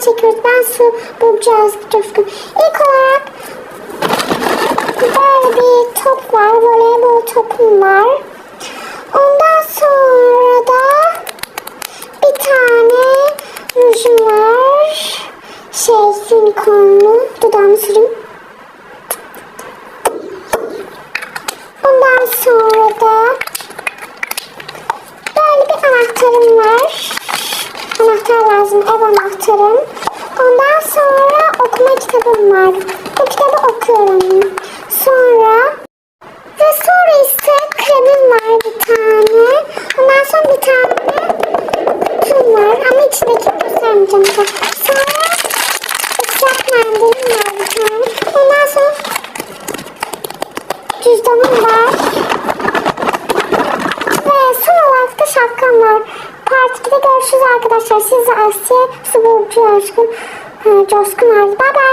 çekiyoruz. Ben su bulacağız Coşkun. İlk olarak böyle bir top var. Voleybol topum var. Ondan sonra da bir tane rujum var. Şey silikonlu. Dudağımı süreyim. Ondan sonra da böyle bir anahtarım var. Anahtar lazım, ev anahtarım. Ondan sonra okuma kitabım var. Bu kitabı okuyorum. Sonra ve sonra ise kremim var bir tane. Ondan sonra bir tane kutum var ama içindeki göstermeyeceğim. size. Sonra ıslak mendilim var bir tane. Ondan sonra cüzdanım var. Ve son olarak da şapkam var. Part 2'de görüşürüz arkadaşlar. Siz de Asya, Sıvı Coşkun. Coşkun abi. Bye bye.